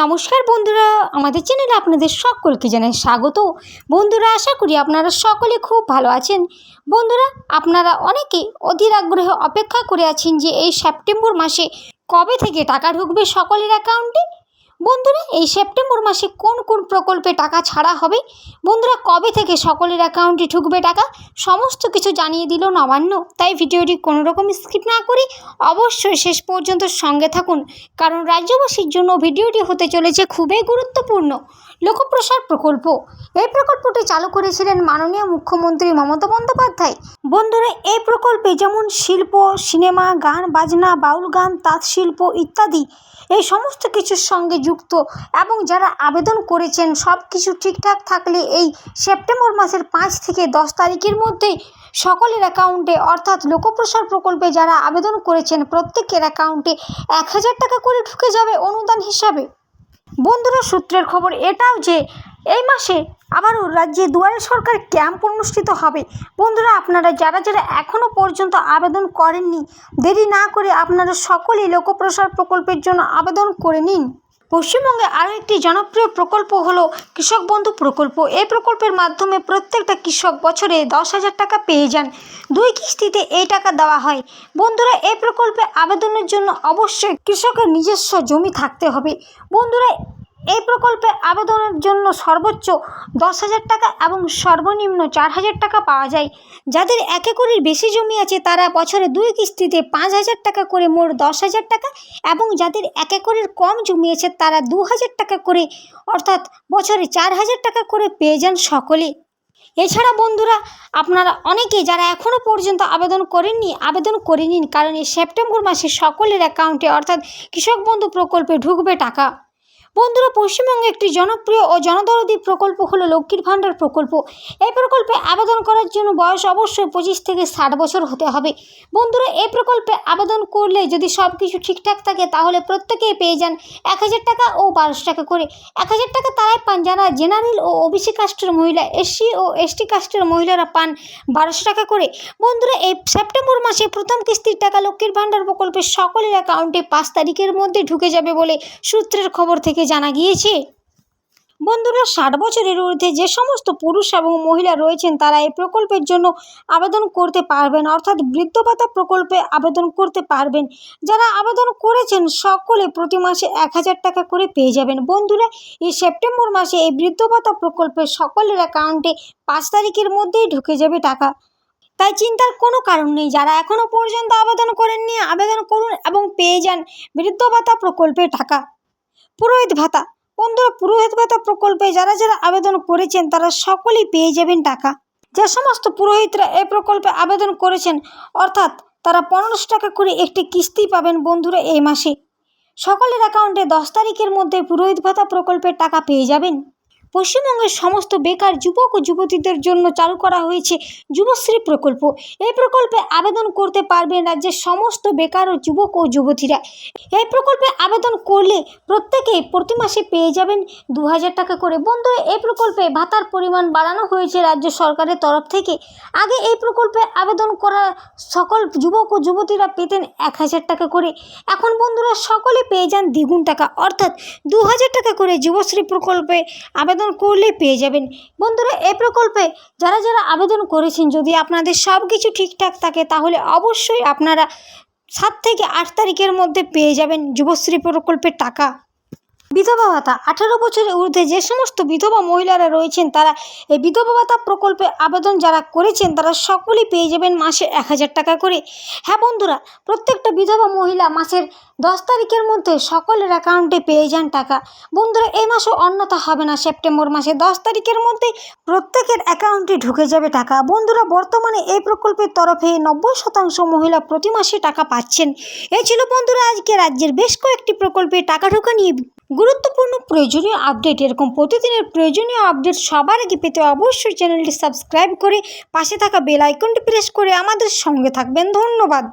নমস্কার বন্ধুরা, আমাদের চ্যানেলে আপনাদের সকলকে জানাই স্বাগত। বন্ধুরা, আশা করি আপনারা সকলে খুব ভালো আছেন। বন্ধুরা, আপনারা অনেকেই অধীর আগ্রহে অপেক্ষা করে আছেন যে এই সেপ্টেম্বর মাসে কবে থেকে টাকা ঢুকবে সকলের অ্যাকাউন্টে বন্ধুরা, এই সেপ্টেম্বর মাসে কোন কোন প্রকল্পে টাকা ছাড়া হবে? বন্ধুরা, কবে থেকে সকলের অ্যাকাউন্টে ঢুকবে টাকা? সমস্ত কিছু জানিয়ে দিল নবান্ন। তাই ভিডিওটি কোনো রকম স্কিপ না করে অবশ্যই শেষ পর্যন্ত সঙ্গে থাকুন। কারণ রাজ্যবাসীর জন্য ভিডিওটি হতে চলেছে খুবই গুরুত্বপূর্ণ। লোকপ্রসার প্রকল্প। এই প্রকল্পটি চালু করেছিলেন মাননীয় মুখ্যমন্ত্রী মমতা বন্দ্যোপাধ্যায়। বন্ধুরা, এই প্রকল্পে যেমন শিল্প, সিনেমা, গান, বাজনা, বাউল গান, তাঁত শিল্প ইত্যাদি এই সমস্ত কিছুর সঙ্গে যুক্ত এবং যারা আবেদন করেছেন সব কিছু ঠিকঠাক থাকলে এই সেপ্টেম্বর মাসের পাঁচ থেকে দশ তারিখের মধ্যেই সকলের অ্যাকাউন্টে অর্থাৎ লোকপ্রসার প্রকল্পে যারা আবেদন করেছেন, প্রত্যেকের অ্যাকাউন্টে এক হাজার টাকা করে ঢুকে যাবে অনুদান হিসাবে। বন্ধুরা, সূত্রের খবর এটাও যে এই মাসে আবারও রাজ্যে দুয়ারে সরকার ক্যাম্প অনুষ্ঠিত হবে। বন্ধুরা, আপনারা যারা যারা এখনও পর্যন্ত আবেদন করেননি, দেরি না করে আপনারা সকলেই লোকপ্রসার প্রকল্পের জন্য আবেদন করে নিন। পশ্চিমবঙ্গে আরও একটি জনপ্রিয় প্রকল্প হলো কৃষক বন্ধু প্রকল্প। এই প্রকল্পের মাধ্যমে প্রত্যেকটা কৃষক বছরে দশ হাজার টাকা পেয়ে যান। দুই কিস্তিতে এই টাকা দেওয়া হয়। বন্ধুরা, এই প্রকল্পে আবেদনের জন্য অবশ্যই কৃষকের নিজস্ব জমি থাকতে হবে। বন্ধুরা এই প্রকল্পে আবেদনের জন্য সর্বোচ্চ দশ হাজার টাকা এবং সর্বনিম্ন চার হাজার টাকা পাওয়া যায়। যাদের এক একরের বেশি জমি আছে, তারা বছরে দুই কিস্তিতে পাঁচ হাজার টাকা করে মোট দশ হাজার টাকা এবং যাদের এক একরের কম জমি আছে, তারা দু হাজার টাকা করে, অর্থাৎ বছরে চার হাজার টাকা করে পেয়ে যান সকলে। এছাড়া বন্ধুরা, আপনারা অনেকেই যারা এখনও পর্যন্ত আবেদন করেননি, আবেদন করে নিন, কারণ এই সেপ্টেম্বর মাসে সকলের অ্যাকাউন্টে, অর্থাৎ কৃষক বন্ধু প্রকল্পে ঢুকবে টাকা। বন্ধুরা, পশ্চিমবঙ্গে একটি জনপ্রিয় ও জনদরদি প্রকল্প হলো লক্ষ্মীর ভাণ্ডার প্রকল্প। এই প্রকল্পে আবেদন করার জন্য বয়স অবশ্যই পঁচিশ থেকে ষাট বছর হতে হবে। বন্ধুরা, এই প্রকল্পে আবেদন করলে যদি সব কিছু ঠিকঠাক থাকে, তাহলে প্রত্যেকেই পেয়ে যান এক হাজার টাকা ও বারোশো টাকা করে। এক হাজার টাকা তারাই পান যারা জেনারেল ও ওবিসি কাস্টের মহিলা, এসসি ও এসটি কাস্টের মহিলারা পান বারোশো টাকা করে। বন্ধুরা, এই সেপ্টেম্বর মাসে প্রথম কিস্তির টাকা লক্ষ্মীর ভাণ্ডার প্রকল্পের সকলের অ্যাকাউন্টে পাঁচ তারিখের মধ্যে ঢুকে যাবে বলে সূত্রের খবর থেকে জানা গিয়েছে। বন্ধুরা, ষাট বছরের ঊর্ধ্বে যে সমস্ত পুরুষ এবং মহিলা রয়েছেন, তারা এই প্রকল্পের জন্য আবেদন করতে পারবেন, অর্থাৎ বৃদ্ধ ভাতা প্রকল্পে আবেদন করতে পারবেন। যারা আবেদন করেছেন, সকলে প্রতি মাসে এক হাজার টাকা করে পেয়ে যাবেন। বন্ধুরা, এই সেপ্টেম্বর মাসে এই বৃদ্ধ ভাতা প্রকল্পে সকলের অ্যাকাউন্টে পাঁচ তারিখের মধ্যেই ঢুকে যাবে টাকা। তাই চিন্তার কোনো কারণ নেই, যারা এখনও পর্যন্ত আবেদন করেননি, আবেদন করুন এবং পেয়ে যান বৃদ্ধ ভাতা প্রকল্পে টাকা। পুরোহিত ভাতা। বন্ধুরা, পুরোহিত ভাতা প্রকল্পে যারা যারা আবেদন করেছেন, তারা সকলেই পেয়ে যাবেন টাকা। যে সমস্ত পুরোহিতরা এই প্রকল্পে আবেদন করেছেন, অর্থাৎ তারা পনেরোশো টাকা করে একটি কিস্তি পাবেন বন্ধুরা এই মাসে। সকলের অ্যাকাউন্টে দশ তারিখের মধ্যে পুরোহিত ভাতা প্রকল্পের টাকা পেয়ে যাবেন। পশ্চিমবঙ্গের সমস্ত বেকার যুবক ও যুবতীদের জন্য চালু করা হয়েছে যুবশ্রী প্রকল্প। এই প্রকল্পে আবেদন করতে পারবেন রাজ্যের সমস্ত বেকার ও যুবক ও যুবতীরা। এই প্রকল্পে আবেদন করলে প্রত্যেকেই প্রতি মাসে পেয়ে যাবেন দু হাজার টাকা করে। বন্ধুরা, এই প্রকল্পে ভাতার পরিমাণ বাড়ানো হয়েছে রাজ্য সরকারের তরফ থেকে। আগে এই প্রকল্পে আবেদন করা সকল যুবক ও যুবতীরা পেতেন এক হাজার টাকা করে। এখন বন্ধুরা, সকলে পেয়ে যান দ্বিগুণ টাকা। অর্থাৎ দু হাজার টাকা করে যুবশ্রী প্রকল্পে আবেদন করলে পেয়ে যাবেন। বন্ধুরা, এ প্রকল্পে যারা যারা আবেদন করেছেন, যদি আপনাদের সব কিছু ঠিকঠাক থাকে, তাহলে অবশ্যই আপনারা সাত থেকে আট তারিখের মধ্যে পেয়ে যাবেন যুবশ্রী প্রকল্পের টাকা। বিধবা ভাতা। আঠারো বছরের ঊর্ধ্বে যে সমস্ত বিধবা মহিলারা রয়েছেন তারা এই বিধবা ভাতা প্রকল্পে আবেদন যারা করেছেন, তারা সকলেই পেয়ে যাবেন মাসে এক হাজার টাকা করে। হ্যাঁ বন্ধুরা, প্রত্যেকটা বিধবা মহিলা মাসের দশ তারিখের মধ্যে সকলের অ্যাকাউন্টে পেয়ে যান টাকা। বন্ধুরা এই মাসও অন্যথা হবে না, সেপ্টেম্বর মাসে দশ তারিখের মধ্যে প্রত্যেকের অ্যাকাউন্টে ঢুকে যাবে টাকা। বন্ধুরা, বর্তমানে এই প্রকল্পের তরফে নব্বই শতাংশ মহিলা প্রতি মাসে টাকা পাচ্ছেন। এই ছিল বন্ধুরা আজকে রাজ্যের বেশ কয়েকটি প্রকল্পে টাকা ঢোকা নিয়ে গুরুত্বপূর্ণ প্রয়োজনীয় আপডেট এরকম প্রতিদিনের প্রয়োজনীয় আপডেট সবার আগে পেতে অবশ্যই চ্যানেলটি সাবস্ক্রাইব করে পাশে থাকা বেল আইকনটি প্রেস করে আমাদের সঙ্গে থাকবেন। ধন্যবাদ।